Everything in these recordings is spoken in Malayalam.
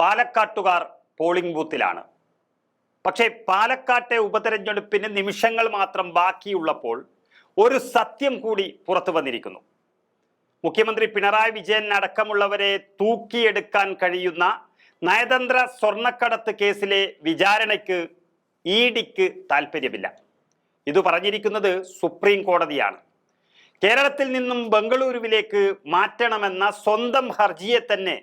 പാലക്കാട്ടുകാർ പോളിംഗ് ബൂത്തിലാണ് പക്ഷേ പാലക്കാട്ടെ ഉപതെരഞ്ഞെടുപ്പിന് നിമിഷങ്ങൾ മാത്രം ബാക്കിയുള്ളപ്പോൾ ഒരു സത്യം കൂടി പുറത്തു വന്നിരിക്കുന്നു. മുഖ്യമന്ത്രി പിണറായി വിജയൻ അടക്കമുള്ളവരെ തൂക്കിയെടുക്കാൻ കഴിയുന്ന നയതന്ത്ര സ്വർണക്കടത്ത് കേസിലെ വിചാരണയ്ക്ക് ഇ ഡിക്ക് താല്പര്യമില്ല ഇത് പറഞ്ഞിരിക്കുന്നത് സുപ്രീം കോടതിയാണ്. കേരളത്തിൽ നിന്നും ബംഗളൂരുവിലേക്ക് മാറ്റണമെന്ന സ്വന്തം ഹർജിയെ തന്നെ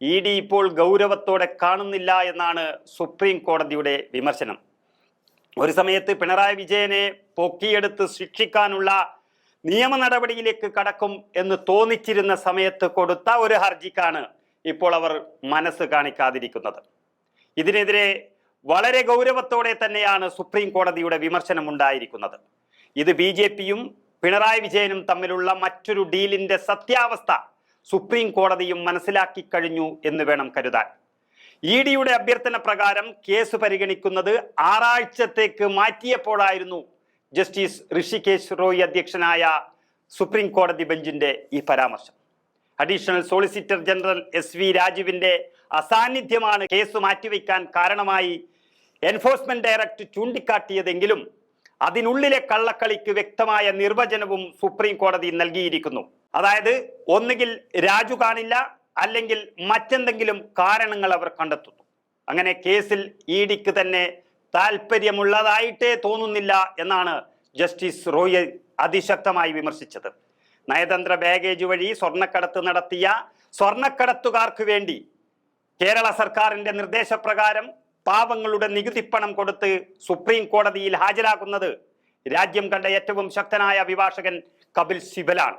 ഇ ഡി ഇപ്പോൾ ഗൗരവത്തോടെ കാണുന്നില്ല എന്നാണ് സുപ്രീം കോടതിയുടെ വിമർശനം. ഒരു സമയത്ത് പിണറായി വിജയനെ പൊക്കിയെടുത്ത് ശിക്ഷിക്കാനുള്ള നിയമ നടപടിയിലേക്ക് കടക്കും എന്ന് തോന്നിച്ചിരുന്ന സമയത്ത് കൊടുത്ത ഒരു ഹർജിക്കാണ് ഇപ്പോൾ അവർ മനസ്സ് കാണിക്കാതിരിക്കുന്നത്. ഇതിനെതിരെ വളരെ ഗൗരവത്തോടെ തന്നെയാണ് സുപ്രീം കോടതിയുടെ വിമർശനം ഉണ്ടായിരിക്കുന്നത്. ഇത് ബി ജെ പിയും പിണറായി വിജയനും തമ്മിലുള്ള മറ്റൊരു ഡീലിന്റെ സത്യാവസ്ഥ സുപ്രീം കോടതിയും മനസ്സിലാക്കി കഴിഞ്ഞു എന്ന് വേണം കരുതാൻ. ഇ ഡിയുടെ അഭ്യർത്ഥന പ്രകാരം കേസ് പരിഗണിക്കുന്നത് ആറാഴ്ചത്തേക്ക് മാറ്റിയപ്പോഴായിരുന്നു ജസ്റ്റിസ് ഋഷികേശ് റോയ് അധ്യക്ഷനായ സുപ്രീം കോടതി ബെഞ്ചിന്റെ ഈ പരാമർശം. Additional solicitor general S V രാജുവിന്റെ അസാന്നിധ്യമാണ് കേസ് മാറ്റിവെക്കാൻ കാരണമായി എൻഫോഴ്സ്മെന്റ് ഡയറക്ടർ ചൂണ്ടിക്കാട്ടിയതെങ്കിലും അതിനുള്ളിലെ കള്ളക്കളിക്ക് വ്യക്തമായ നിർവചനവും സുപ്രീം കോടതി നൽകിയിരിക്കുന്നു. അതായത് ഒന്നുകിൽ രാജു കാണില്ല അല്ലെങ്കിൽ മറ്റെന്തെങ്കിലും കാരണങ്ങൾ അവർ കണ്ടെത്തുന്നു. അങ്ങനെ കേസിൽ ഇ ഡിക്ക് തന്നെ താല്പര്യമുള്ളതായിട്ടേ തോന്നുന്നില്ല എന്നാണ് ജസ്റ്റിസ് റോയ് അതിശക്തമായി വിമർശിച്ചത്. നയതന്ത്ര ബാഗേജ് വഴി സ്വർണക്കടത്ത് നടത്തിയ സ്വർണക്കടത്തുകാർക്ക് വേണ്ടി കേരള സർക്കാരിന്റെ നിർദ്ദേശപ്രകാരം പാവങ്ങളുടെ നികുതിപ്പണം കൊടുത്ത് സുപ്രീം കോടതിയിൽ ഹാജരാക്കുന്നത് രാജ്യം കണ്ട ഏറ്റവും ശക്തനായ അഭിഭാഷകൻ കപിൽ സിബലാണ്.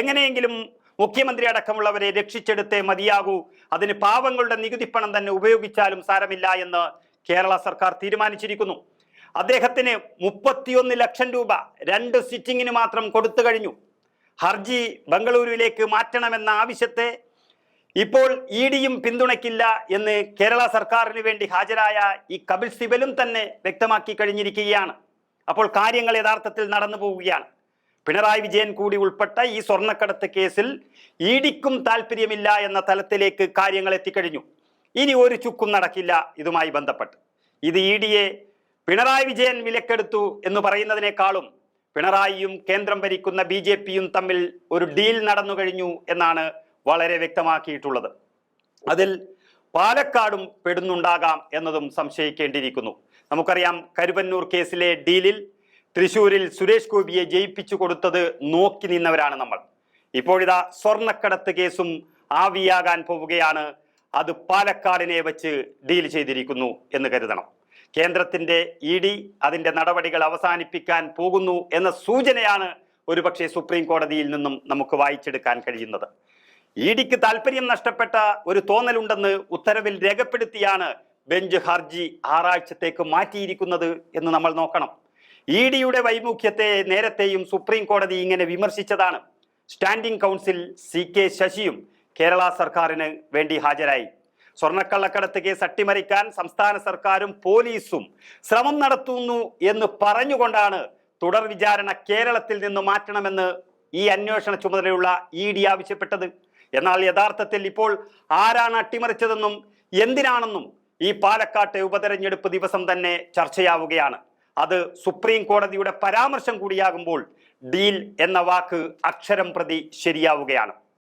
എങ്ങനെയെങ്കിലും മുഖ്യമന്ത്രി അടക്കമുള്ളവരെ രക്ഷിച്ചെടുത്തേ മതിയാകൂ. അതിന് പാവങ്ങളുടെ നികുതിപ്പണം തന്നെ ഉപയോഗിച്ചാലും സാരമില്ല എന്ന് കേരള സർക്കാർ തീരുമാനിച്ചിരിക്കുന്നു. അദ്ദേഹത്തിന് മുപ്പത്തിയൊന്ന് ലക്ഷം രൂപ രണ്ട് സിറ്റിങ്ങിന് മാത്രം കൊടുത്തു കഴിഞ്ഞു. ഹർജി ബംഗളൂരുവിലേക്ക് മാറ്റണമെന്ന ആവശ്യത്തെ ഇപ്പോൾ ഇ ഡിയും പിന്തുണയ്ക്കില്ല എന്ന് കേരള സർക്കാരിന് വേണ്ടി ഹാജരായ ഈ കപിൽ സിബലും തന്നെ വ്യക്തമാക്കി കഴിഞ്ഞിരിക്കുകയാണ്. അപ്പോൾ കാര്യങ്ങൾ യഥാർത്ഥത്തിൽ നടന്നു പോവുകയാണ്. പിണറായി വിജയൻ കൂടി ഉൾപ്പെട്ട ഈ സ്വർണക്കടത്ത് കേസിൽ ഇടിക്കും താല്പര്യമില്ല എന്ന തലത്തിലേക്ക് കാര്യങ്ങൾ എത്തിക്കഴിഞ്ഞു. ഇനി ഒരു ചുക്കും നടക്കില്ല ഇതുമായി ബന്ധപ്പെട്ട്. ഇത് ഇ ഡിയെ പിണറായി വിജയൻ വിലക്കെടുത്തു എന്ന് പറയുന്നതിനേക്കാളും പിണറായിയും കേന്ദ്രം ഭരിക്കുന്ന ബി ജെ പിയും തമ്മിൽ ഒരു ഡീൽ നടന്നു കഴിഞ്ഞു എന്നാണ് വളരെ വ്യക്തമാക്കിയിട്ടുള്ളത്. അതിൽ പാലക്കാടും പെടുന്നുണ്ടാകാം എന്നതും സംശയിക്കേണ്ടിയിരിക്കുന്നു. നമുക്കറിയാം കരുവന്നൂർ കേസിലെ ഡീലിൽ തൃശൂരിൽ സുരേഷ് ഗോപിയെ ജയിപ്പിച്ചു കൊടുത്തത് നോക്കി നിന്നവരാണ് നമ്മൾ. ഇപ്പോഴിതാ സ്വർണക്കടത്ത് കേസും ആവിയാകാൻ പോവുകയാണ്. അത് പാലക്കാടിനെ വെച്ച് ഡീൽ ചെയ്തിരിക്കുന്നു എന്ന് കരുതണം. കേന്ദ്രത്തിന്റെ ഇ ഡി അതിന്റെ നടപടികൾ അവസാനിപ്പിക്കാൻ പോകുന്നു എന്ന സൂചനയാണ് ഒരുപക്ഷെ സുപ്രീം കോടതിയിൽ നിന്നും നമുക്ക് വായിച്ചെടുക്കാൻ കഴിയുന്നത്. ഇ ഡിക്ക് താല്പര്യം നഷ്ടപ്പെട്ട ഒരു തോന്നലുണ്ടെന്ന് ഉത്തരവിൽ രേഖപ്പെടുത്തിയാണ് ബെഞ്ച് ഹർജി ആറാഴ്ചത്തേക്ക് മാറ്റിയിരിക്കുന്നത് എന്ന് നമ്മൾ നോക്കണം. ഇ ഡിയുടെ വൈമുഖ്യത്തെ നേരത്തെയും സുപ്രീം കോടതി ഇങ്ങനെ വിമർശിച്ചതാണ്. സ്റ്റാൻഡിംഗ് കൗൺസിൽ സി കെ ശശിയും കേരള സർക്കാരിന് വേണ്ടി ഹാജരായി. സ്വർണക്കള്ളക്കടത്ത് കേസ് അട്ടിമറിക്കാൻ സംസ്ഥാന സർക്കാരും പോലീസും ശ്രമം നടത്തുന്നു എന്ന് പറഞ്ഞുകൊണ്ടാണ് തുടർ വിചാരണ കേരളത്തിൽ നിന്ന് മാറ്റണമെന്ന് ഈ അന്വേഷണ ചുമതലയുള്ള ഇ ഡി ആവശ്യപ്പെട്ടത്. എന്നാൽ യഥാർത്ഥത്തിൽ ഇപ്പോൾ ആരാണ് അട്ടിമറിച്ചതെന്നും എന്തിനാണെന്നും ഈ പാലക്കാട്ടെ ഉപതെരഞ്ഞെടുപ്പ് ദിവസം തന്നെ ചർച്ചയാവുകയാണ്. അത് സുപ്രീം കോടതിയുടെ പരാമർശം കൂടിയാകുമ്പോൾ ഡീൽ എന്ന വാക്ക് അക്ഷരം പ്രതി ശരിയാവുകയാണ്.